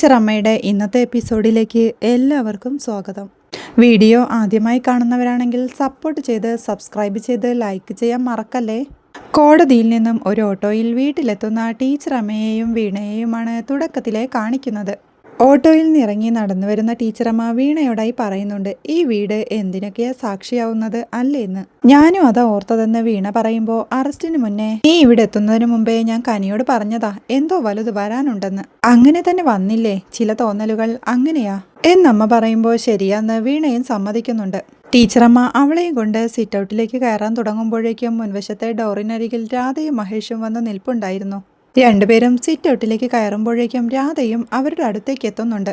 Teacher അമ്മയുടെ ഇന്നത്തെ എപ്പിസോഡിലേക്ക് എല്ലാവർക്കും സ്വാഗതം. വീഡിയോ ആദ്യമായി കാണുന്നവരാണെങ്കിൽ സപ്പോർട്ട് ചെയ്ത് സബ്സ്ക്രൈബ് ചെയ്ത് ലൈക്ക് ചെയ്യാൻ മറക്കല്ലേ? കോടതിയിൽ നിന്നും ഒരു ഓട്ടോയിൽ വീട്ടിലെത്തുന്ന ടീച്ചർ അമ്മയെയും വീണയെയുമാണ് തുടക്കത്തിലെ കാണിക്കുന്നത്. ഓട്ടോയിൽ നിറങ്ങി നടന്നു വരുന്ന ടീച്ചറമ്മ വീണയോടായി പറയുന്നുണ്ട് ഈ വീട് എന്തിനൊക്കെയാ സാക്ഷിയാവുന്നത് അല്ലേന്ന് ഞാനും അതാ ഓർത്തതെന്ന് വീണ പറയുമ്പോ അറസ്റ്റിന് മുന്നേ നീ ഇവിടെ എത്തുന്നതിന് മുമ്പേ ഞാൻ കനിയോട് പറഞ്ഞതാ എന്തോ വലുത് വരാനുണ്ടെന്ന്. അങ്ങനെ തന്നെ വന്നില്ലേ ചില തോന്നലുകൾ അങ്ങനെയാ. എന്നമ്മ പറയുമ്പോ ശരിയാന്ന് വീണയും സമ്മതിക്കുന്നുണ്ട്. ടീച്ചറമ്മ അവളെയും കൊണ്ട് സിറ്റ് ഔട്ടിലേക്ക് കയറാൻ തുടങ്ങുമ്പോഴേക്കും മുൻവശത്തെ ഡോറിനരികിൽ രാധയും മഹേഷും വന്ന് നിൽപ്പുണ്ടായിരുന്നു. രണ്ടുപേരും സിറ്റ് ഔട്ടിലേക്ക് കയറുമ്പോഴേക്കും രാധയും അവരുടെ അടുത്തേക്ക് എത്തുന്നുണ്ട്.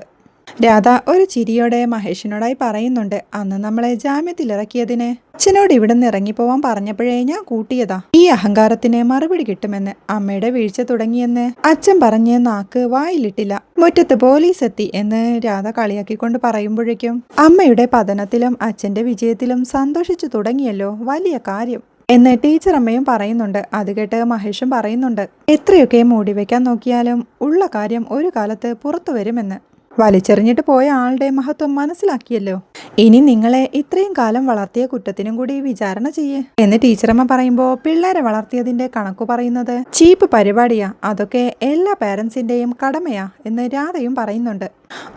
രാധ ഒരു ചിരിയോടെ മഹേഷിനോടായി പറയുന്നുണ്ട് അന്ന് നമ്മളെ ജാമ്യത്തിൽ ജാമ്യത്തിലിറക്കിയതിന് അച്ഛനോട് ഇവിടുന്ന് ഇറങ്ങിപ്പോവാൻ പറഞ്ഞപ്പോഴേ ഞാൻ കൂട്ടിയതാ. ഈ അഹങ്കാരത്തിന് മറുപടി കിട്ടുമെന്ന് അമ്മയുടെ വീഴ്ച തുടങ്ങിയെന്ന് അച്ഛൻ പറഞ്ഞ് നാക്ക് വായിലിട്ടില്ല. മുറ്റത്ത് പോലീസ് എത്തി എന്ന് രാധ കളിയാക്കിക്കൊണ്ട് പറയുമ്പോഴേക്കും അമ്മയുടെ പതനത്തിലും അച്ഛന്റെ വിജയത്തിലും സന്തോഷിച്ചു തുടങ്ങിയല്ലോ വലിയ കാര്യം. എന്ന് ടീച്ചർ അമ്മയും പറയുന്നുണ്ട്. അത് കേട്ട് മഹേഷും പറയുന്നുണ്ട്. എത്രയൊക്കെ മൂടി വെക്കാൻ നോക്കിയാലും ഉള്ള കാര്യം ഒരു കാലത്ത് പുറത്തു വരുമെന്ന്. വലിച്ചെറിഞ്ഞിട്ട് പോയ ആളുടെ മഹത്വം മനസ്സിലാക്കിയല്ലോ. ഇനി നിങ്ങളെ ഇത്രയും കാലം വളർത്തിയ കുറ്റത്തിനും കൂടി വിചാരണ ചെയ്യേ. എന്ന് ടീച്ചറമ്മ പറയുമ്പോൾ പിള്ളേരെ വളർത്തിയതിന്റെ കണക്കു പറയുന്നത് ചീപ്പ് പരിപാടിയാ. അതൊക്കെ എല്ലാ പേരൻസിന്റെയും കടമയാ എന്ന് രാധയും പറയുന്നുണ്ട്.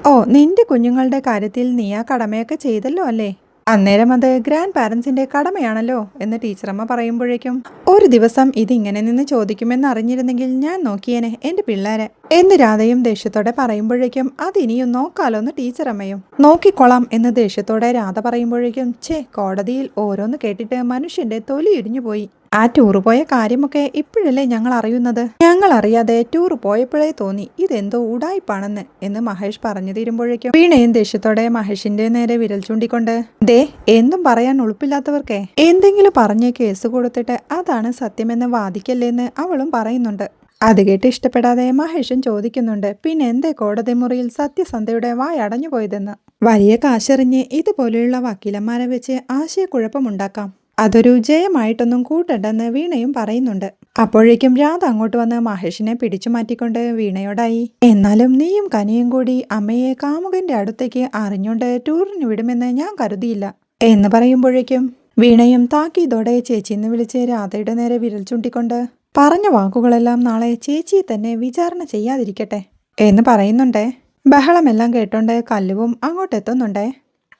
ഓ നിന്റെ കുഞ്ഞുങ്ങളുടെ കാര്യത്തിൽ നീ ആ കടമയൊക്കെ ചെയ്തല്ലോ അല്ലേ? അന്നേരം അത് ഗ്രാൻഡ് പാരൻസിന്റെ കടമയാണല്ലോ എന്ന് ടീച്ചറമ്മ പറയുമ്പോഴേക്കും ഒരു ദിവസം ഇതിങ്ങനെ നിന്ന് ചോദിക്കുമെന്ന് അറിഞ്ഞിരുന്നെങ്കിൽ ഞാൻ നോക്കിയേനെ എന്റെ പിള്ളേരെ എന്ന് രാധയും ദേഷ്യത്തോടെ പറയുമ്പോഴേക്കും അതിനിയും നോക്കാലോന്ന് ടീച്ചറമ്മയും നോക്കിക്കൊള്ളാം എന്ന് ദേഷ്യത്തോടെ രാധ പറയുമ്പോഴേക്കും ഛേ കോടതിയിൽ ഓരോന്ന് കേട്ടിട്ട് മനുഷ്യന്റെ തൊലി ഇടിഞ്ഞു പോയി ആ ടൂർ പോയ കാര്യമൊക്കെ ഇപ്പോഴല്ലേ ഞങ്ങൾ അറിയുന്നത് ഞങ്ങൾ അറിയാതെ ടൂർ പോയപ്പോഴേ തോന്നി ഇതെന്തോ ഉടായിപ്പാണെന്ന് എന്ന് മഹേഷ് പറഞ്ഞു തീരുമ്പോഴേക്കും. വീണയും ദേഷ്യത്തോടെ മഹേഷിന്റെ നേരെ വിരൽ ചൂണ്ടിക്കൊണ്ട് ദേ എന്തും പറയാൻ ഉളുപ്പില്ലാത്തവർക്കേ എന്തെങ്കിലും പറഞ്ഞ് കേസ് കൊടുത്തിട്ട് അതാണ് സത്യമെന്ന് വാദിക്കല്ലേന്ന് അവളും പറയുന്നുണ്ട്. അത് കേട്ട് ഇഷ്ടപ്പെടാതെ മഹേഷും ചോദിക്കുന്നുണ്ട് പിന്നെ എന്തേ കോടതി മുറിയിൽ സത്യസന്ധയുടെ വായടഞ്ഞു പോയതെന്ന് വലിയ കാശെറിഞ്ഞ് ഇതുപോലെയുള്ള വക്കീലന്മാരെ വെച്ച് ആശയക്കുഴപ്പമുണ്ടാക്കാം. അതൊരു ജയമായിട്ടൊന്നും കൂട്ടണ്ടെന്ന് വീണയും പറയുന്നുണ്ട്. അപ്പോഴേക്കും രാധ അങ്ങോട്ട് വന്ന് മഹേഷിനെ പിടിച്ചു മാറ്റിക്കൊണ്ട് വീണയോടായി എന്നാലും നീയും കനിയും കൂടി അമ്മയെ കാമുകന്റെ അടുത്തേക്ക് അറിഞ്ഞുകൊണ്ട് ടൂറിന് വിടുമെന്ന് ഞാൻ കരുതിയില്ല എന്ന് പറയുമ്പോഴേക്കും വീണയും താക്കീതോടെ ചേച്ചിന്ന് വിളിച്ച് രാധയുടെ നേരെ വിരൽ ചൂണ്ടിക്കൊണ്ട് പറഞ്ഞ വാക്കുകളെല്ലാം നാളെ ചേച്ചിയെ തന്നെ വിചാരണ ചെയ്യാതിരിക്കട്ടെ എന്ന് പറയുന്നുണ്ടേ. ബഹളമെല്ലാം കേട്ടോണ്ട് കല്ലുവും അങ്ങോട്ടെത്തുന്നുണ്ടേ.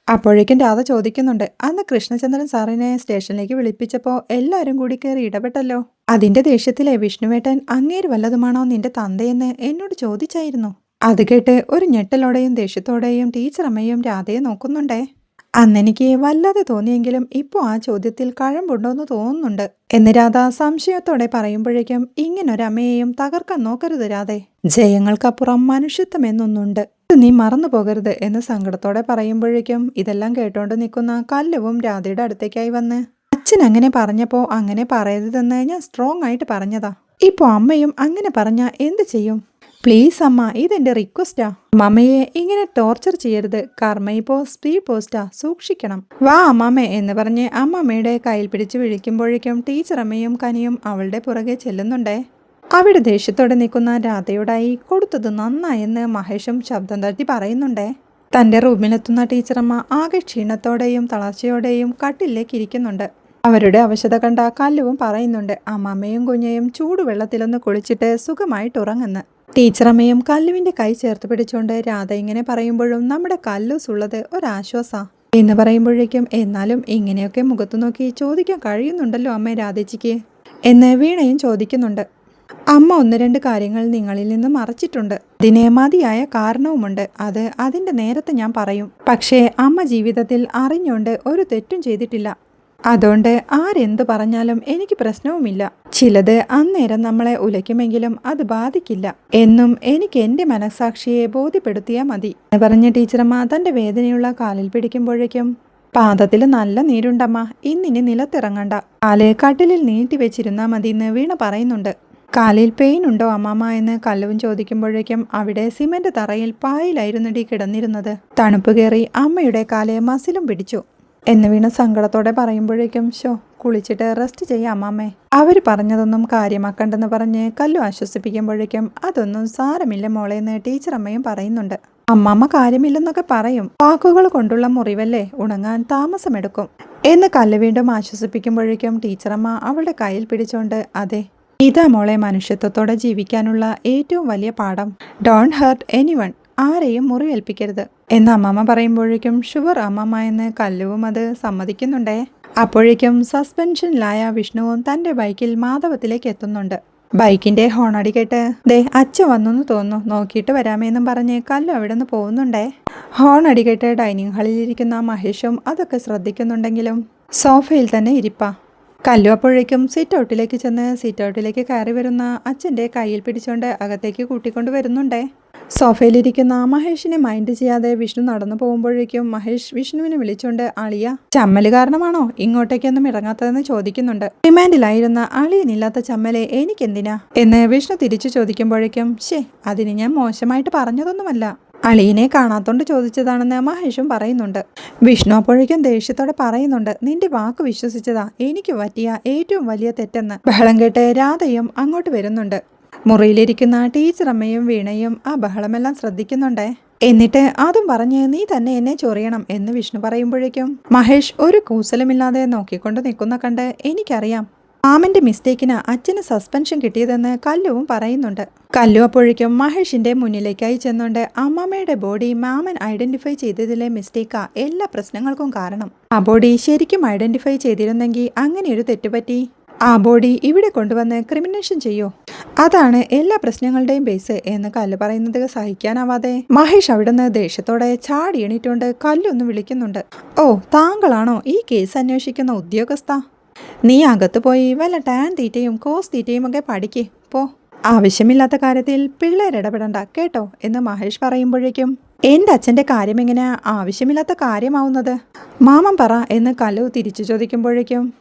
അപ്പോഴേക്കും രാധ ചോദിക്കുന്നുണ്ട് അന്ന് കൃഷ്ണചന്ദ്രൻ സാറിനെ സ്റ്റേഷനിലേക്ക് വിളിപ്പിച്ചപ്പോൾ എല്ലാവരും കൂടി കയറി ഇടപെട്ടല്ലോ? അതിന്റെ ദേഷ്യത്തിലെ വിഷ്ണുവേട്ടൻ അങ്ങേര് വല്ലതുമാണോ നിന്റെ തന്തയെന്ന് എന്നോട് ചോദിച്ചായിരുന്നു. അത് കേട്ട് ഒരു ഞെട്ടലോടെയും ദേഷ്യത്തോടെയും ടീച്ചർ അമ്മയും രാധയെ നോക്കുന്നുണ്ടേ. അന്നെനിക്ക് വല്ലാതെ തോന്നിയെങ്കിലും ഇപ്പോൾ ആ ചോദ്യത്തിൽ കഴമ്പുണ്ടോയെന്ന് തോന്നുന്നുണ്ട്. എന്ന് രാധ സംശയത്തോടെ പറയുമ്പോഴേക്കും ഇങ്ങനൊരമ്മയെയും തകർക്കാൻ നോക്കരുത് രാധേ. ജയങ്ങൾക്കപ്പുറം മനുഷ്യത്വം എന്നൊന്നുണ്ട്. നീ മറന്നു പോകരുത് എന്ന് സങ്കടത്തോടെ പറയുമ്പോഴേക്കും ഇതെല്ലാം കേട്ടോണ്ട് നിൽക്കുന്ന കല്ലവും രാധയുടെ അടുത്തേക്കായി വന്ന് അച്ഛൻ അങ്ങനെ പറഞ്ഞപ്പോൾ അങ്ങനെ പറയരുതെന്ന് ഞാൻ സ്ട്രോങ് ആയിട്ട് പറഞ്ഞതാ. ഇപ്പോൾ അമ്മയും അങ്ങനെ പറഞ്ഞ എന്ത് ചെയ്യും? പ്ലീസ് അമ്മ ഇതെന്റെ റിക്വസ്റ്റാ മമ്മയെ ഇങ്ങനെ ടോർച്ചർ ചെയ്യരുത്. കർമ്മ ഇപ്പോൾ സ്പീഡ് പോസ്റ്റാ സൂക്ഷിക്കണം. വാ അമ്മാമ്മേ എന്ന് പറഞ്ഞ് അമ്മമ്മയുടെ കയ്യിൽ പിടിച്ച് വിളിക്കുമ്പോഴേക്കും ടീച്ചർ അമ്മയും കനിയും അവളുടെ പുറകെ ചെല്ലുന്നുണ്ടേ. അവിടെ ദേഷ്യത്തോടെ നിൽക്കുന്ന രാധയോടായി കൊടുത്തത് നന്നായെന്ന് മഹേഷും ശബ്ദം തട്ടി പറയുന്നുണ്ടേ? തന്റെ റൂമിലെത്തുന്ന ടീച്ചറമ്മ ആകെ ക്ഷീണത്തോടെയും തളർച്ചയോടെയും കട്ടിലേക്ക് ഇരിക്കുന്നുണ്ട്. അവരുടെ അവശത കണ്ട കല്ലുവും പറയുന്നുണ്ട് അമ്മമ്മയും കുഞ്ഞയും ചൂടുവെള്ളത്തിലൊന്ന് കുളിച്ചിട്ട് സുഖമായിട്ട് ഉറങ്ങുന്നു. ടീച്ചറമ്മയും കല്ലുവിന്റെ കൈ ചേർത്ത് പിടിച്ചുകൊണ്ട് രാധ ഇങ്ങനെ പറയുമ്പോഴും നമ്മുടെ കല്ലൂസ് ഒരാശ്വാസ ഒരാശ്വാസാ എന്ന് പറയുമ്പോഴേക്കും എന്നാലും ഇങ്ങനെയൊക്കെ മുഖത്തു നോക്കി ചോദിക്കാൻ കഴിയുന്നുണ്ടല്ലോ അമ്മ രാധേച്ചിക്ക് എന്ന് വീണയും ചോദിക്കുന്നുണ്ട്. അമ്മ ഒന്ന് രണ്ട് കാര്യങ്ങൾ നിങ്ങളിൽ നിന്ന് മറച്ചിട്ടുണ്ട്. ദിനേമാതിയായ മതിയായ കാരണവുമുണ്ട്. അത് അതിന്റെ നേരത്തെ ഞാൻ പറയും. പക്ഷേ അമ്മ ജീവിതത്തിൽ അറിഞ്ഞുകൊണ്ട് ഒരു തെറ്റും ചെയ്തിട്ടില്ല. അതുകൊണ്ട് ആരെന്ത് പറഞ്ഞാലും എനിക്ക് പ്രശ്നവുമില്ല. ചിലത് അന്നേരം നമ്മളെ ഉലയ്ക്കുമെങ്കിലും അത് ബാധിക്കില്ല. എന്നും എനിക്ക് എന്റെ മനസാക്ഷിയെ ബോധ്യപ്പെടുത്തിയാൽ മതി. എന്ന് പറഞ്ഞ ടീച്ചറമ്മ തന്റെ വേദനയുള്ള കാലിൽ പിടിക്കുമ്പോഴേക്കും പാദത്തിൽ നല്ല നീരുണ്ടമ്മ ഇന്നിനി നിലത്തിറങ്ങണ്ട. കാൽ കട്ടിലിൽ നീട്ടി വെച്ചിരുന്നാ മതി എന്ന് വീണ പറയുന്നുണ്ട്. കാലിൽ പെയിൻ ഉണ്ടോ അമ്മാമ്മ എന്ന് കല്ലുവും ചോദിക്കുമ്പോഴേക്കും അവിടെ സിമന്റ് തറയിൽ പായിലായിരുന്നടി കിടന്നിരുന്നത്. തണുപ്പ് കയറി അമ്മയുടെ കാലെ മസിലും പിടിച്ചു. എന്ന് വീണ സങ്കടത്തോടെ പറയുമ്പോഴേക്കും ഷോ കുളിച്ചിട്ട് റെസ്റ്റ് ചെയ്യാം അമ്മാമ്മേ അവർ പറഞ്ഞതൊന്നും കാര്യമാക്കണ്ടെന്ന് പറഞ്ഞ് കല്ലു ആശ്വസിപ്പിക്കുമ്പോഴേക്കും അതൊന്നും സാരമില്ല മോളെ എന്ന് ടീച്ചർ അമ്മയും പറയുന്നുണ്ട്. അമ്മാമ്മ കാര്യമില്ലെന്നൊക്കെ പറയും. വാക്കുകൾ കൊണ്ടുള്ള മുറിവല്ലേ ഉണങ്ങാൻ താമസമെടുക്കും. എന്ന് കല്ല് വീണ്ടും ആശ്വസിപ്പിക്കുമ്പോഴേക്കും ടീച്ചറമ്മ അവളുടെ കയ്യിൽ പിടിച്ചോണ്ട് അതെ ഇതാ മോളെ മനുഷ്യത്വത്തോടെ ജീവിക്കാനുള്ള ഏറ്റവും വലിയ പാഠം. ഡോൺ ഹേർട്ട് എനി വൺ ആരെയും മുറിവേൽപ്പിക്കരുത്. എന്ന് അമ്മമ്മ പറയുമ്പോഴേക്കും ഷുവർ അമ്മമ്മ എന്ന് കല്ലുവും അത് സമ്മതിക്കുന്നുണ്ടേ. അപ്പോഴേക്കും സസ്പെൻഷനിലായ വിഷ്ണുവും തന്റെ ബൈക്കിൽ മാധവത്തിലേക്ക് എത്തുന്നുണ്ട്. ബൈക്കിന്റെ ഹോണടി കേട്ട് ദേ അച്ഛ വന്നെന്ന് തോന്നുന്നു. നോക്കിയിട്ട് വരാമേന്നും പറഞ്ഞ് കല്ലു അവിടെ നിന്ന് പോകുന്നുണ്ടേ. ഹോൺ അടി കേട്ട് ഡൈനിങ് ഹാളിലിരിക്കുന്ന മഹേഷും അതൊക്കെ ശ്രദ്ധിക്കുന്നുണ്ടെങ്കിലും സോഫയിൽ തന്നെ ഇരിപ്പാ. കല്ലു അപ്പോഴേക്കും സീറ്റ് ഔട്ടിലേക്ക് ചെന്ന് സീറ്റ് ഔട്ടിലേക്ക് കയറി വരുന്ന അച്ഛന്റെ കയ്യിൽ പിടിച്ചുകൊണ്ട് അകത്തേക്ക് കൂട്ടിക്കൊണ്ട് വരുന്നുണ്ടേ. സോഫയിലിരിക്കുന്ന മഹേഷിനെ മൈൻഡ് ചെയ്യാതെ വിഷ്ണു നടന്നു പോകുമ്പോഴേക്കും മഹേഷ് വിഷ്ണുവിനെ വിളിച്ചുകൊണ്ട് അളിയ ചമ്മൽ കാരണമാണോ ഇങ്ങോട്ടേക്കൊന്നും ഇറങ്ങാത്തതെന്ന് ചോദിക്കുന്നുണ്ട്. റിമാൻഡിലായിരുന്ന അളിയനില്ലാത്ത ചമ്മലെ എനിക്കെന്തിനാ? എന്ന് വിഷ്ണു തിരിച്ചു ചോദിക്കുമ്പോഴേക്കും ഷേ അതിന് ഞാൻ മോശമായിട്ട് പറഞ്ഞതൊന്നുമല്ല. അളിയനെ കാണാത്തോണ്ട് ചോദിച്ചതാണെന്ന് മഹേഷും പറയുന്നുണ്ട്. വിഷ്ണു അപ്പോഴേക്കും ദേഷ്യത്തോടെ പറയുന്നുണ്ട് നിന്റെ വാക്ക് വിശ്വസിച്ചതാ. എനിക്ക് പറ്റിയ ഏറ്റവും വലിയ തെറ്റെന്ന്. ബഹളം കേട്ട് രാധയും അങ്ങോട്ട് വരുന്നുണ്ട്. മുറിയിലിരിക്കുന്ന ടീച്ചറമ്മയും വീണയും ആ ബഹളമെല്ലാം ശ്രദ്ധിക്കുന്നുണ്ടേ. എന്നിട്ട് അതും പറഞ്ഞ് നീ തന്നെ എന്നെ ചൊറിയണം എന്ന് വിഷ്ണു പറയുമ്പോഴേക്കും മഹേഷ് ഒരു കൂസലുമില്ലാതെ നോക്കിക്കൊണ്ട് നിൽക്കുന്ന കണ്ട് എനിക്കറിയാം മാമന്റെ മിസ്റ്റേക്കിന് അച്ഛന് സസ്പെൻഷൻ കിട്ടിയതെന്ന് കല്ലുവും പറയുന്നുണ്ട്. കല്ലു അപ്പോഴേക്കും മഹേഷിന്റെ മുന്നിലേക്കായി ചെന്നുകൊണ്ട് അമ്മമ്മയുടെ ബോഡി മാമൻ ഐഡന്റിഫൈ ചെയ്തതിലെ മിസ്റ്റേക്കാ എല്ലാ പ്രശ്നങ്ങൾക്കും കാരണം. ആ ബോഡി ശരിക്കും ഐഡന്റിഫൈ ചെയ്തിരുന്നെങ്കിൽ അങ്ങനെയൊരു തെറ്റുപറ്റി? ആ ബോഡി ഇവിടെ കൊണ്ടുവന്ന് ക്രിമിനേഷൻ ചെയ്യോ? അതാണ് എല്ലാ പ്രശ്നങ്ങളുടെയും ബേസ് എന്ന് കല്ല് പറയുന്നത് സഹിക്കാനാവാതെ. മഹേഷ് അവിടുന്ന് ദേഷ്യത്തോടെ ചാടി എണീറ്റുകൊണ്ട് കല്ലൊന്ന് വിളിക്കുന്നുണ്ട്. ഓ താങ്കളാണോ ഈ കേസ് അന്വേഷിക്കുന്ന ഉദ്യോഗസ്ഥ? നീ അകത്ത് പോയി വല്ല ടാൻ തീറ്റയും കോസ് തീറ്റയും ഒക്കെ പഠിക്കേ. പോ. ആവശ്യമില്ലാത്ത കാര്യത്തിൽ പിള്ളേരിടപെടണ്ട കേട്ടോ? എന്ന് മഹേഷ് പറയുമ്പോഴേക്കും എന്റെ അച്ഛന്റെ കാര്യം എങ്ങനെയാ? ആവശ്യമില്ലാത്ത കാര്യമാവുന്നത്? മാമൻ പറ എന്ന് കലു തിരിച്ചു ചോദിക്കുമ്പോഴേക്കും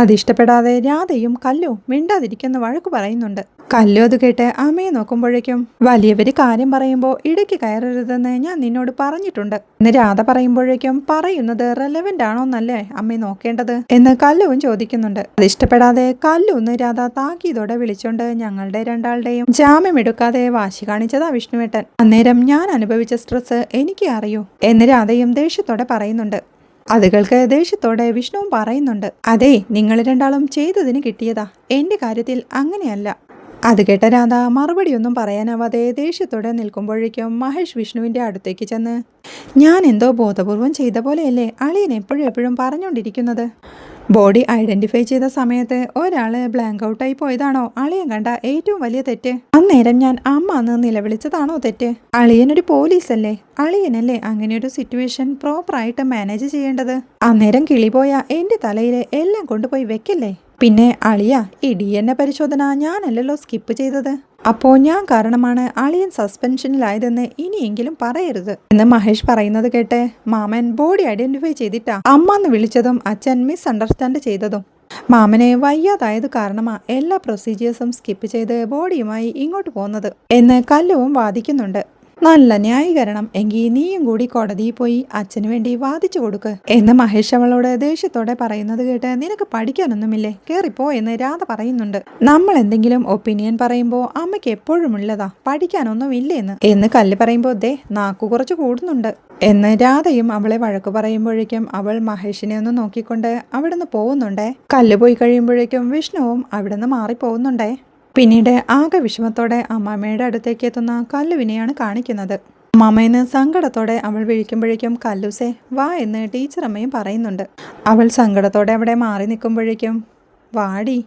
അതിഷ്ടപ്പെടാതെ രാധയും കല്ലു മിണ്ടാതിരിക്കുന്ന വഴക്ക് പറയുന്നുണ്ട്. കല്ലു അത് കേട്ട് അമ്മയെ നോക്കുമ്പോഴേക്കും വലിയവര് കാര്യം പറയുമ്പോൾ ഇടയ്ക്ക് കയറരുതെന്ന് ഞാൻ നിന്നോട് പറഞ്ഞിട്ടുണ്ട്. എന്ന് രാധ പറയുമ്പോഴേക്കും പറയുന്നത് റെലവെന്റ് ആണോന്നല്ലേ അമ്മയെ നോക്കേണ്ടത് എന്ന് കല്ലുവും ചോദിക്കുന്നുണ്ട്. അതിഷ്ടപ്പെടാതെ കല്ലു ഒന്ന് രാധ താക്കിയതോടെ വിളിച്ചോണ്ട് ഞങ്ങളുടെ രണ്ടാളുടെയും ജാമ്യം എടുക്കാതെ വാശി കാണിച്ചതാ വിഷ്ണുവേട്ടൻ. അന്നേരം ഞാൻ അനുഭവിച്ച സ്ട്രെസ് എനിക്ക് അറിയൂ എന്ന് രാധയും ദേഷ്യത്തോടെ പറയുന്നുണ്ട്. അതുകൾക്ക് ദേഷ്യത്തോടെ വിഷ്ണുവും പറയുന്നുണ്ട് അതെ നിങ്ങൾ രണ്ടാളും ചെയ്തതിന് കിട്ടിയതാ. എന്റെ കാര്യത്തിൽ അങ്ങനെയല്ല. അത് കേട്ട രാധ മറുപടിയൊന്നും പറയാനാവാതെ ദേഷ്യത്തോടെ നിൽക്കുമ്പോഴേക്കും മഹേഷ് വിഷ്ണുവിന്റെ അടുത്തേക്ക് ചെന്ന് ഞാൻ എന്തോ ബോധപൂർവം ചെയ്ത പോലെയല്ലേ അളിയൻ എപ്പോഴും എപ്പോഴും പറഞ്ഞുകൊണ്ടിരിക്കുന്നത്? ബോഡി ഐഡന്റിഫൈ ചെയ്ത സമയത്ത് ഒരാൾ ബ്ലാങ്ക് ഔട്ടായി പോയതാണോ? അളിയൻ കണ്ട ഏറ്റവും വലിയ തെറ്റ്. അന്നേരം ഞാൻ അമ്മ എന്ന് നിലവിളിച്ചതാണോ തെറ്റ്? അളിയനൊരു പോലീസല്ലേ? അളിയനല്ലേ അങ്ങനെ ഒരു സിറ്റുവേഷൻ പ്രോപ്പറായിട്ട് മാനേജ് ചെയ്യേണ്ടത്? അന്നേരം കിളിപോയ എന്റെ തലയിലെ എല്ലാം കൊണ്ടുപോയി വെക്കല്ലേ? പിന്നെ അളിയ എ പരിശോധന ഞാനല്ലല്ലോ സ്കിപ്പ് ചെയ്തത്. അപ്പോ ഞാൻ കാരണമാണ് അളിയൻ സസ്പെൻഷനിലായതെന്ന് ഇനിയെങ്കിലും പറയരുത്. എന്ന് മഹേഷ് പറയുന്നത് കേട്ട്? മാമൻ ബോഡി ഐഡന്റിഫൈ ചെയ്തിട്ടാ അമ്മ എന്ന് വിളിച്ചതും അച്ഛൻ മിസ് അണ്ടർസ്റ്റാൻഡ് ചെയ്തതും. മാമനെ വയ്യാതായത് കാരണമാ എല്ലാ പ്രൊസീജിയേഴ്സും സ്കിപ്പ് ചെയ്ത് ബോഡിയുമായി ഇങ്ങോട്ട് പോകുന്നത് എന്ന് കല്ലുവും വാദിക്കുന്നുണ്ട്. നല്ല ന്യായീകരണം. എങ്കിൽ നീയും കൂടി കോടതിയിൽ പോയി അച്ഛന് വേണ്ടി വാദിച്ചു കൊടുക്ക്. എന്ന് മഹേഷ് അവളോട് ദേഷ്യത്തോടെ പറയുന്നത് കേട്ട് നിനക്ക് പഠിക്കാനൊന്നുമില്ലേ? കേറിപ്പോ എന്ന് രാധ പറയുന്നുണ്ട്. നമ്മൾ എന്തെങ്കിലും ഒപ്പീനിയൻ പറയുമ്പോൾ അമ്മയ്ക്ക് എപ്പോഴും ഉള്ളതാ. പഠിക്കാനൊന്നും ഇല്ലേന്ന് എന്ന് കല്ല് പറയുമ്പോൾ ദേ നാക്കു കുറച്ച് കൂടുന്നുണ്ട്. എന്ന് രാധയും അവളെ വഴക്ക് പറയുമ്പോഴേക്കും അവൾ മഹേഷിനെ ഒന്ന് നോക്കിക്കൊണ്ട് അവിടുന്ന് പോകുന്നുണ്ടേ? കല്ല് പോയി കഴിയുമ്പോഴേക്കും വിഷ്ണുവും അവിടുന്ന് മാറിപ്പോകുന്നുണ്ടേ? പിന്നീട് ആകെ വിഷമത്തോടെ അമ്മാമ്മയുടെ അടുത്തേക്ക് എത്തുന്ന കല്ലുവിനെയാണ് കാണിക്കുന്നത്. അമ്മാമ്മയെന്ന് സങ്കടത്തോടെ അവൾ വിളിക്കുമ്പോഴേക്കും കല്ലൂസേ വാ എന്ന് ടീച്ചർ അമ്മയും പറയുന്നുണ്ട്. അവൾ സങ്കടത്തോടെ അവിടെ മാറി നിൽക്കുമ്പോഴേക്കും വാടി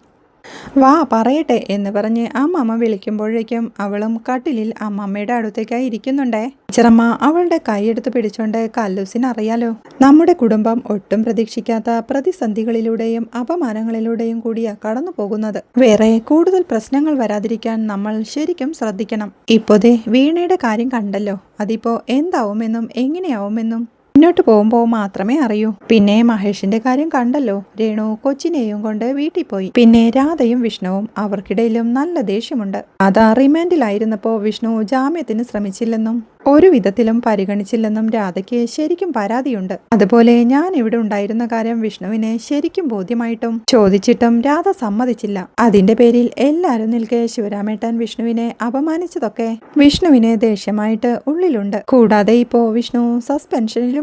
വാ പറയട്ടെ എന്ന് പറഞ്ഞ് അമ്മമ്മ വിളിക്കുമ്പോഴേക്കും അവളും കട്ടിലിൽ അമ്മമ്മയുടെ അടുത്തേക്കായി ഇരിക്കുന്നുണ്ടേ. ടീച്ചറമ്മ അവളുടെ കൈയെടുത്ത് പിടിച്ചോണ്ട് കല്ലൂസിന് അറിയാലോ നമ്മുടെ കുടുംബം ഒട്ടും പ്രതീക്ഷിക്കാത്ത പ്രതിസന്ധികളിലൂടെയും അപമാനങ്ങളിലൂടെയും കൂടിയാ കടന്നു പോകുന്നത്. വേറെ കൂടുതൽ പ്രശ്നങ്ങൾ വരാതിരിക്കാൻ നമ്മൾ ശരിക്കും ശ്രദ്ധിക്കണം. ഇപ്പോതേ വീണയുടെ കാര്യം കണ്ടല്ലോ. അതിപ്പോ എന്താവുമെന്നും എങ്ങനെയാവുമെന്നും മുന്നോട്ട് പോകുമ്പോൾ മാത്രമേ അറിയൂ. പിന്നെ മഹേഷിന്റെ കാര്യം കണ്ടല്ലോ. രേണു കൊച്ചിനെയും കൊണ്ട് വീട്ടിൽ പോയി. പിന്നെ രാധയും വിഷ്ണുവും അവർക്കിടയിലും നല്ല ദേഷ്യമുണ്ട്. അതാ റിമാൻഡിലായിരുന്നപ്പോ വിഷ്ണു ജാമ്യത്തിന് ശ്രമിച്ചില്ലെന്നും ഒരു വിധത്തിലും പരിഗണിച്ചില്ലെന്നും രാധയ്ക്ക് ശരിക്കും പരാതിയുണ്ട്. അതുപോലെ ഞാൻ ഇവിടെ ഉണ്ടായിരുന്ന കാര്യം വിഷ്ണുവിനെ ശരിക്കും ബോധ്യമായിട്ടും ചോദിച്ചിട്ടും രാധ സമ്മതിച്ചില്ല. അതിന്റെ പേരിൽ എല്ലാരും നിൽക്കെ ശിവരാമേട്ടൻ വിഷ്ണുവിനെ അപമാനിച്ചതൊക്കെ വിഷ്ണുവിനെ ദേഷ്യമായിട്ട് ഉള്ളിലുണ്ട്. കൂടാതെ ഇപ്പോ വിഷ്ണു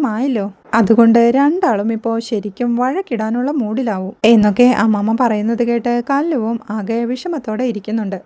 സസ്പെൻഷനിലുമായല്ലോ അതുകൊണ്ട് രണ്ടാളും ഇപ്പോ ശരിക്കും വഴക്കിടാനുള്ള മൂഡിലാവും. എന്നൊക്കെ അമ്മമ്മ പറയുന്നത് കേട്ട് കല്ലുവും ആകെ വിഷമത്തോടെ ഇരിക്കുന്നുണ്ട്.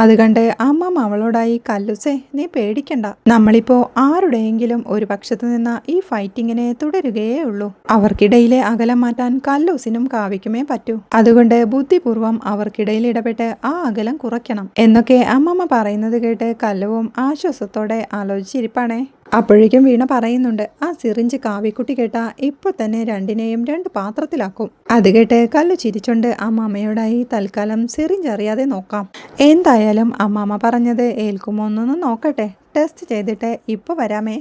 അത് കണ്ട് അമ്മമ്മ അവളോടായി കല്ലുസേ നീ പേടിക്കണ്ട. നമ്മളിപ്പോ ആരുടെയെങ്കിലും ഒരു പക്ഷത്തു നിന്ന ഈ ഫൈറ്റിങ്ങിനെ തുടരുകയേ ഉള്ളൂ അവർക്കിടയിലെ അകലം മാറ്റാൻ കല്ലൂസിനും കാവ്യക്കുമേ പറ്റൂ. അതുകൊണ്ട് ബുദ്ധിപൂർവം അവർക്കിടയിൽ ഇടപെട്ട് ആ അകലം കുറയ്ക്കണം. എന്നൊക്കെ അമ്മമ്മ പറയുന്നത് കേട്ട് കല്ലുവും ആശ്വാസത്തോടെ ആലോചിച്ചിരിപ്പാണേ. അപ്പോഴേക്കും വീണ പറയുന്നുണ്ട് ആ സിറിഞ്ച് കാവിക്കുട്ടി കേട്ടാ ഇപ്പൊ തന്നെ രണ്ടിനെയും രണ്ട് പാത്രത്തിലാക്കും. അത് കേട്ട് കല്ലു ചിരിച്ചോണ്ട് അമ്മാമ്മയോടായി തൽക്കാലം സിറിഞ്ച് അറിയാതെ നോക്കാം. എന്തായാലും അമ്മാമ്മ പറഞ്ഞത് ഏൽക്കുമോ എന്നൊന്ന് നോക്കട്ടെ ടെസ്റ്റ് ചെയ്തിട്ട് ഇപ്പൊ വരാമേ.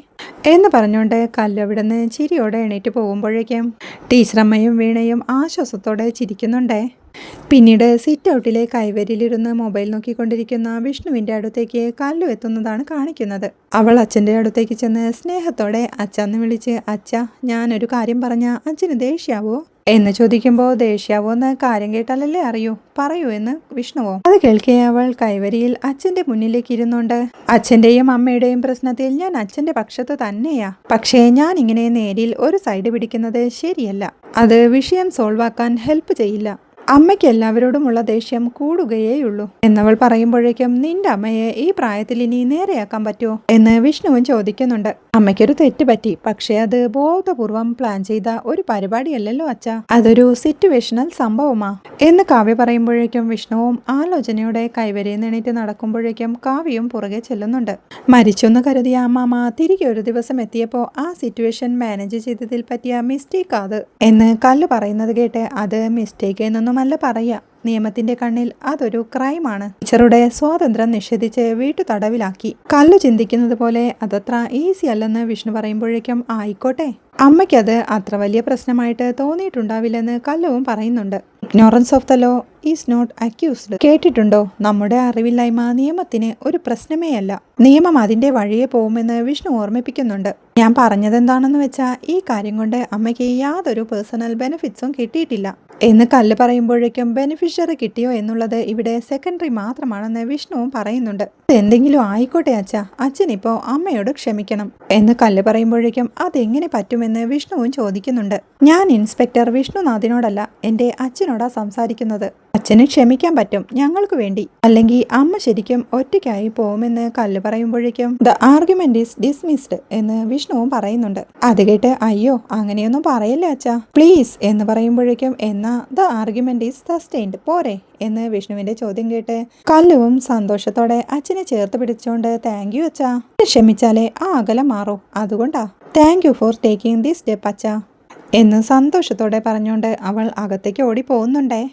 എന്ന് പറഞ്ഞുകൊണ്ട് കല്ലവിടെ നിന്ന് ചിരിയോടെ എണീറ്റ് പോകുമ്പോഴേക്കും ടീച്ചറമ്മയും വീണയും ആശ്വാസത്തോടെ ചിരിക്കുന്നുണ്ടേ. പിന്നീട് സിറ്റ് ഔട്ടിലെ കൈവരിയിലിരുന്ന് മൊബൈൽ നോക്കിക്കൊണ്ടിരിക്കുന്ന വിഷ്ണുവിന്റെ അടുത്തേക്ക് കല്ലു എത്തുന്നതാണ് കാണിക്കുന്നത്. അവൾ അച്ഛന്റെ അടുത്തേക്ക് ചെന്ന് സ്നേഹത്തോടെ അച്ഛന്ന് വിളിച്ച് അച്ഛ ഞാനൊരു കാര്യം പറഞ്ഞ അച്ഛന് ദേഷ്യാവോ? എന്ന് ചോദിക്കുമ്പോൾ ദേഷ്യാവോ എന്ന് കാര്യം കേട്ടാലല്ലേ അറിയൂ. പറയൂ എന്ന് വിഷ്ണുവോ. അത് കേൾക്കെ അവൾ കൈവരിയിൽ അച്ഛന്റെ മുന്നിലേക്ക് ഇരുന്നുണ്ട്. അച്ഛന്റെയും അമ്മയുടെയും പ്രശ്നത്തിൽ ഞാൻ അച്ഛന്റെ പക്ഷത്ത് തന്നെയാ. പക്ഷേ ഞാൻ ഇങ്ങനെ നേരിൽ ഒരു സൈഡ് പിടിക്കുന്നത് ശരിയല്ല. അത് വിഷയം സോൾവാക്കാൻ ഹെൽപ്പ് ചെയ്യില്ല. അമ്മയ്ക്ക് എല്ലാവരോടുമുള്ള ദേഷ്യം കൂടുകയേയുള്ളൂ. എന്നവൾ പറയുമ്പോഴേക്കും നിന്റെ അമ്മയെ ഈ പ്രായത്തിൽ ഇനി നേരെയാക്കാൻ പറ്റുമോ? എന്ന് വിഷ്ണുവും ചോദിക്കുന്നുണ്ട്. അമ്മയ്ക്കൊരു തെറ്റ് പറ്റി. പക്ഷേ അത് ബോധപൂർവം പ്ലാൻ ചെയ്ത ഒരു പരിപാടിയല്ലല്ലോ അച്ഛ. അതൊരു സിറ്റുവേഷണൽ സംഭവമാ. എന്ന് കാവ്യ പറയുമ്പോഴേക്കും വിഷ്ണുവും ആലോചനയുടെ കൈവരെ നീണിട്ട് നടക്കുമ്പോഴേക്കും കാവ്യയും പുറകെ ചെല്ലുന്നുണ്ട്. മരിച്ചെന്ന് കരുതിയ അമ്മാമ തിരികെ ഒരു ദിവസം എത്തിയപ്പോൾ ആ സിറ്റുവേഷൻ മാനേജ് ചെയ്തതിൽ പറ്റിയ മിസ്റ്റേക്ക് അത് എന്ന് കല്ല് പറയുന്നത് കേട്ട് അത് മിസ്റ്റേക്ക് എന്നൊന്നുമല്ല പറയാ നിയമത്തിന്റെ കണ്ണിൽ അതൊരു ക്രൈമാണ്. ടീച്ചറുടെ സ്വാതന്ത്ര്യം നിഷേധിച്ച് വീട്ടു തടവിലാക്കി കല്ലു ചിന്തിക്കുന്നത് പോലെ അതത്ര ഈസി അല്ലെന്ന് വിഷ്ണു പറയുമ്പോഴേക്കും ആയിക്കോട്ടെ. അമ്മയ്ക്കത് അത്ര വലിയ പ്രശ്നമായിട്ട് തോന്നിയിട്ടുണ്ടാവില്ലെന്ന് കല്ലുവും പറയുന്നുണ്ട്. Ignorance of the law is not accused കേട്ടിട്ടുണ്ടോ? നമ്മുടെ അറിവില്ലായ്മ നിയമത്തിന് ഒരു പ്രശ്നമേ അല്ല നിയമം അതിന്റെ വഴിയെ പോകുമെന്ന് വിഷ്ണു ഓർമ്മിപ്പിക്കുന്നുണ്ട്. ഞാൻ പറഞ്ഞതെന്താണെന്ന് വെച്ചാൽ ഈ കാര്യം കൊണ്ട് അമ്മയ്ക്ക് യാതൊരു പേഴ്സണൽ ബെനിഫിറ്റ്സും കിട്ടിയിട്ടില്ല. എന്ന് കല്ല് പറയുമ്പോഴേക്കും ബെനിഫിഷ്യറി കിട്ടിയോ എന്നുള്ളത് ഇവിടെ സെക്കൻഡറി മാത്രമാണെന്ന് വിഷ്ണുവും പറയുന്നുണ്ട്. എന്തെങ്കിലും ആയിക്കോട്ടെ അച്ഛ അച്ഛനിപ്പോ അമ്മയോട് ക്ഷമിക്കണം. എന്ന് കല്ല് പറയുമ്പോഴേക്കും അതെങ്ങനെ പറ്റുമെന്ന് വിഷ്ണുവും ചോദിക്കുന്നുണ്ട്. ഞാൻ ഇൻസ്പെക്ടർ വിഷ്ണുനാഥിനോടല്ല എന്റെ അച്ഛനോടാ സംസാരിക്കുന്നത്. അച്ഛന് ക്ഷമിക്കാൻ പറ്റും. ഞങ്ങൾക്ക് വേണ്ടി. അല്ലെങ്കിൽ അമ്മ ശരിക്കും ഒറ്റയ്ക്കായി പോകുമെന്ന് കല്ല് പറയുമ്പോഴേക്കും ദ ആർഗ്യുമെന്റ് ഈസ് ഡിസ്മിസ്ഡ് എന്ന് വിഷ്ണുവും പറയുന്നുണ്ട്. അത് കേട്ട് അയ്യോ അങ്ങനെയൊന്നും പറയല്ലേ അച്ഛാ. പ്ലീസ് എന്ന് പറയുമ്പോഴേക്കും എന്നാ ദ ആർഗ്യുമെന്റ് ഈസ് സസ്റ്റൈൻഡ് പോരെ എന്ന് വിഷ്ണുവിന്റെ ചോദ്യം കേട്ട് കല്ലുവും സന്തോഷത്തോടെ അച്ഛനെ ചേർത്ത് പിടിച്ചുകൊണ്ട് താങ്ക് യു അച്ഛാ. ക്ഷമിച്ചാലേ ആ അകലം മാറൂ. അതുകൊണ്ടാ. Thank you for taking this step അച്ഛാ. എന്ന് സന്തോഷത്തോടെ പറഞ്ഞുകൊണ്ട് അവൾ അകത്തേക്ക് ഓടി പോകുന്നുണ്ടേ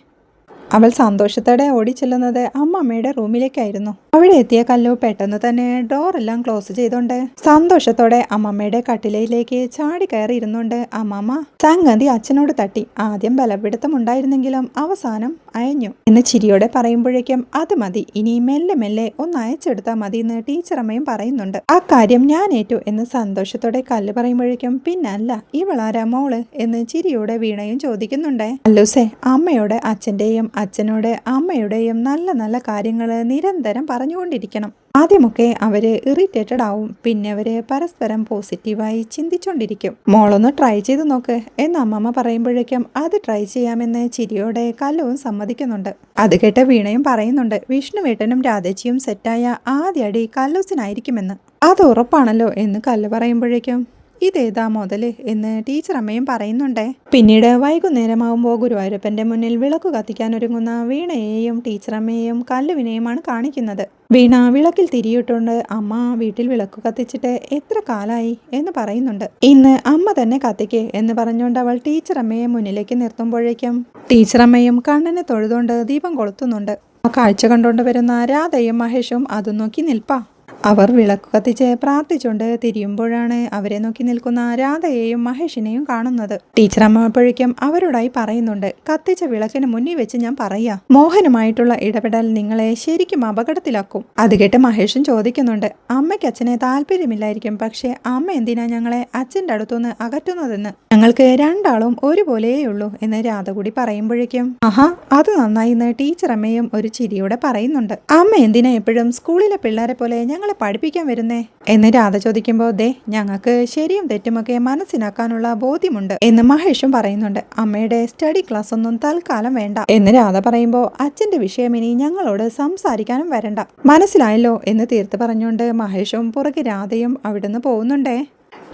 അവൾ സന്തോഷത്തോടെ ഓടി ചെല്ലുന്നത് അമ്മമ്മയുടെ റൂമിലേക്കായിരുന്നു. അവിടെ എത്തിയ കല്ലു പെട്ടെന്ന് തന്നെ ഡോറെല്ലാം ക്ലോസ് ചെയ്തോണ്ട് സന്തോഷത്തോടെ അമ്മമ്മയുടെ കട്ടിലയിലേക്ക് ചാടി കയറി ഇരുന്നുകൊണ്ട് അമ്മമ്മ സംഗതി അച്ഛനോട് തട്ടി. ആദ്യം ബലപിടുത്തം ഉണ്ടായിരുന്നെങ്കിലും അവസാനം അയഞ്ഞു. എന്ന് ചിരിയോടെ പറയുമ്പോഴേക്കും അത് മതി. ഇനി മെല്ലെ മെല്ലെ ഒന്ന് അയച്ചെടുത്താൽ മതി എന്ന് ടീച്ചറമ്മയും പറയുന്നുണ്ട്. ആ കാര്യം ഞാൻ ഏറ്റു എന്ന് സന്തോഷത്തോടെ കല്ല് പറയുമ്പോഴേക്കും പിന്നല്ല ഇവളാരാ മോൾ എന്ന് ചിരിയോടെ വീണയും ചോദിക്കുന്നുണ്ടേ. അല്ലൂസേ അമ്മയോട് അച്ഛന്റെയും അച്ഛനോട് അമ്മയുടെയും നല്ല നല്ല കാര്യങ്ങൾ നിരന്തരം പറഞ്ഞുകൊണ്ടിരിക്കണം. ആദ്യമൊക്കെ അവർ ഇറിറ്റേറ്റഡ് ആവും. പിന്നെ അവർ പരസ്പരം പോസിറ്റീവായി ചിന്തിച്ചുകൊണ്ടിരിക്കും മോളൊന്ന് ട്രൈ ചെയ്ത് നോക്ക്. എന്ന് അമ്മമ്മ പറയുമ്പോഴേക്കും അത് ട്രൈ ചെയ്യാമെന്ന് ചിരിയോടെ കല്ലവും സമ്മതിക്കുന്നുണ്ട്. അത് കേട്ട വീണയും പറയുന്നുണ്ട് വിഷ്ണുവേട്ടനും രാധേച്ചിയും സെറ്റായ ആദ്യ അടി കല്ലൂസിനായിരിക്കുമെന്ന്. അത് ഉറപ്പാണല്ലോ? എന്ന് കല്ല് പറയുമ്പോഴേക്കും ഇതേതാ മുതൽ എന്ന് ടീച്ചർ അമ്മയും പറയുന്നുണ്ടേ. പിന്നീട് വൈകുന്നേരമാകുമ്പോൾ ഗുരുവായൂരപ്പന്റെ മുന്നിൽ വിളക്ക് കത്തിക്കാൻ ഒരുങ്ങുന്ന വീണയെയും ടീച്ചറമ്മയെയും കല്ലുവിനെയുമാണ് കാണിക്കുന്നത്. വീണ വിളക്കിൽ തിരിയിട്ടുകൊണ്ട് അമ്മ വീട്ടിൽ വിളക്ക് കത്തിച്ചിട്ട് എത്ര കാലായി എന്ന് പറയുന്നുണ്ട്. ഇന്ന് അമ്മ തന്നെ കത്തിക്കേ എന്ന് പറഞ്ഞുകൊണ്ട് അവൾ ടീച്ചറമ്മയെ മുന്നിലേക്ക് നിർത്തുമ്പോഴേക്കും ടീച്ചറമ്മയും കണ്ണനെ തൊഴുതുകൊണ്ട് ദീപം കൊളുത്തുന്നുണ്ട്. ആ കാഴ്ച കണ്ടുകൊണ്ട് വരുന്ന രാധയും മഹേഷും അതും നോക്കി നിൽപ്പാ. അവർ വിളക്ക് കത്തിച്ച് പ്രാർത്ഥിച്ചുകൊണ്ട് തിരിയുമ്പോഴാണ് അവരെ നോക്കി നിൽക്കുന്ന രാധയെയും മഹേഷിനെയും കാണുന്നത്. ടീച്ചർ അമ്മപ്പോഴേക്കും അവരോടായി പറയുന്നുണ്ട് കത്തിച്ച വിളക്കിന് മുന്നിൽ വെച്ച് ഞാൻ പറയാ മോഹനുമായിട്ടുള്ള ഇടപെടൽ നിങ്ങളെ ശരിക്കും അപകടത്തിലാക്കും. അത് കേട്ട് മഹേഷും ചോദിക്കുന്നുണ്ട് അമ്മയ്ക്ക് അച്ഛനെ താല്പര്യമില്ലായിരിക്കും പക്ഷേ അമ്മ എന്തിനാ ഞങ്ങളെ അച്ഛന്റെ അടുത്തുനിന്ന് അകറ്റുന്നതെന്ന്? ഞങ്ങൾക്ക് രണ്ടാളും ഒരുപോലെയേ ഉള്ളൂ എന്ന് രാധ കൂടി പറയുമ്പോഴേക്കും ആഹാ അത് നന്നായി എന്ന് ടീച്ചർ അമ്മയും ഒരു ചിരിയോടെ പറയുന്നുണ്ട്. അമ്മ എന്തിനാ എപ്പോഴും സ്കൂളിലെ പിള്ളേരെ പോലെ ഞങ്ങളെ പഠിപ്പിക്കാൻ വരുന്നേ? എന്ന് രാധ ചോദിക്കുമ്പോൾ ദേ ഞങ്ങൾക്ക് ശരിയും തെറ്റുമൊക്കെ മനസ്സിലാക്കാനുള്ള ബോധ്യമുണ്ട് എന്ന് മഹേഷും പറയുന്നുണ്ട്. അമ്മയുടെ സ്റ്റഡി ക്ലാസ് ഒന്നും തൽക്കാലം വേണ്ട എന്ന് രാധ പറയുമ്പോൾ അച്ഛന്റെ വിഷയം ഇനി ഞങ്ങളോട് സംസാരിക്കാനും വരണ്ട. മനസ്സിലായല്ലോ എന്ന് തീർത്ത് പറഞ്ഞുകൊണ്ട് മഹേഷും പുറകെ രാധയും അവിടുന്ന് പോകുന്നുണ്ടേ.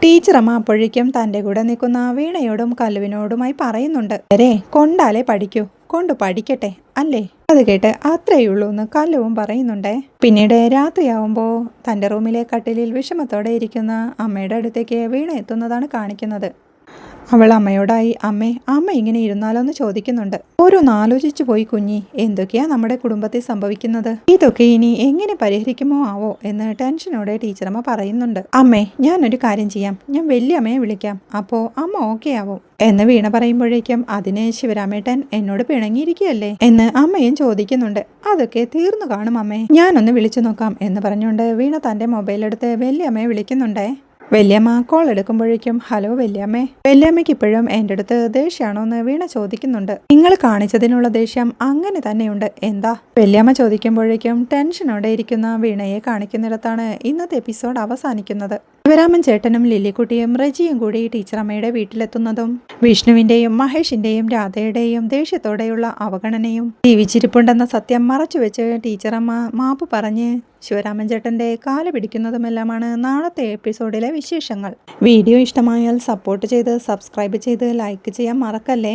ടീച്ചറമ്മ അപ്പോഴേക്കും തന്റെ കൂടെ നിൽക്കുന്ന വീണയോടും കല്ലുവിനോടുമായി പറയുന്നുണ്ട്. വരെ കൊണ്ടാലേ പഠിക്കൂ. കൊണ്ട് പഠിക്കട്ടെ അല്ലേ? അത് കേട്ട് അത്രയുള്ളൂ എന്ന് കല്ലുവും പറയുന്നുണ്ടേ. പിന്നീട് രാത്രിയാവുമ്പോൾ തന്റെ റൂമിലെ കട്ടിലിൽ വിഷമത്തോടെ ഇരിക്കുന്ന അമ്മയുടെ അടുത്തേക്ക് വീണ എത്തുന്നതാണ് കാണിക്കുന്നത്. അവൾ അമ്മയോടായി അമ്മേ അമ്മ ഇങ്ങനെ ഇരുന്നാലോന്ന് ചോദിക്കുന്നുണ്ട്. ഓരോന്ന് ആലോചിച്ചു പോയി കുഞ്ഞി എന്തൊക്കെയാ നമ്മുടെ കുടുംബത്തിൽ സംഭവിക്കുന്നത്? ഇതൊക്കെ ഇനി എങ്ങനെ പരിഹരിക്കുമോ ആവോ? എന്ന് ടെൻഷനോടെ ടീച്ചറമ്മ പറയുന്നുണ്ട്. അമ്മേ ഞാനൊരു കാര്യം ചെയ്യാം. ഞാൻ വലിയ അമ്മയെ വിളിക്കാം. അപ്പോ അമ്മ ഓക്കെ ആവും. എന്ന് വീണ പറയുമ്പോഴേക്കും അതിന് ശിവരാമേട്ടൻ എന്നോട് പിണങ്ങിയിരിക്കുകയല്ലേ? എന്ന് അമ്മയും ചോദിക്കുന്നുണ്ട്. അതൊക്കെ തീർന്നു കാണും അമ്മേ. ഞാനൊന്ന് വിളിച്ചു നോക്കാം എന്ന് പറഞ്ഞുകൊണ്ട് വീണ തന്റെ മൊബൈലെടുത്ത് വലിയ അമ്മയെ വിളിക്കുന്നുണ്ടേ. വല്യമ്മ കോൾ എടുക്കുമ്പോഴേക്കും ഹലോ വല്യമ്മേ. വല്യമ്മയ്ക്ക് ഇപ്പോഴും എന്റെ അടുത്ത് ദേഷ്യമാണോ എന്ന് വീണ ചോദിക്കുന്നുണ്ട്. നിങ്ങൾ കാണിച്ചതിനുള്ള ദേഷ്യം അങ്ങനെ തന്നെയുണ്ട്. എന്താ? വല്യമ്മ ചോദിക്കുമ്പോഴേക്കും ടെൻഷനോടെ ഇരിക്കുന്ന വീണയെ കാണിക്കുന്നിടത്താണ് ഇന്നത്തെ എപ്പിസോഡ് അവസാനിക്കുന്നത്. ശിവരാമൻ ചേട്ടനും ലില്ലിക്കുട്ടിയും റജിയും കൂടി ടീച്ചറമ്മയുടെ വീട്ടിലെത്തുന്നതും വിഷ്ണുവിന്റെയും മഹേഷിന്റെയും രാധയുടെയും ദേഷ്യത്തോടെയുള്ള അവഗണനയും ജീവിച്ചിരിപ്പുണ്ടെന്ന സത്യം മറച്ചുവെച്ച് ടീച്ചറമ്മ മാപ്പ് പറഞ്ഞ് ശിവരാമൻ ചേട്ടന്റെ കാൽ പിടിക്കുന്നതുമെല്ലാമാണ് നാളത്തെ എപ്പിസോഡിലെ വിശേഷങ്ങൾ. വീഡിയോ ഇഷ്ടമായാൽ സപ്പോർട്ട് ചെയ്ത് സബ്സ്ക്രൈബ് ചെയ്ത് ലൈക്ക് ചെയ്യാൻ മറക്കല്ലേ?